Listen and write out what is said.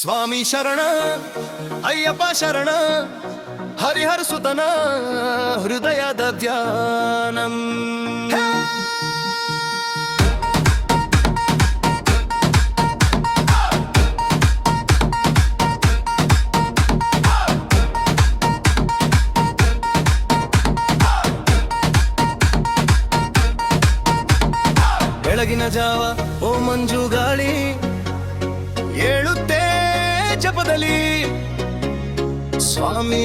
ಸ್ವಾಮಿ ಶರಣ ಅಯ್ಯಪ್ಪ ಶರಣ ಹರಿಹರ ಸುತನ ಹೃದಯ ಧ್ಯಾನಂ. ಬೆಳಗಿನ ಜಾವ ಓ ಮಂಜು ಗಾಳಿ മുരളി സ്വാമി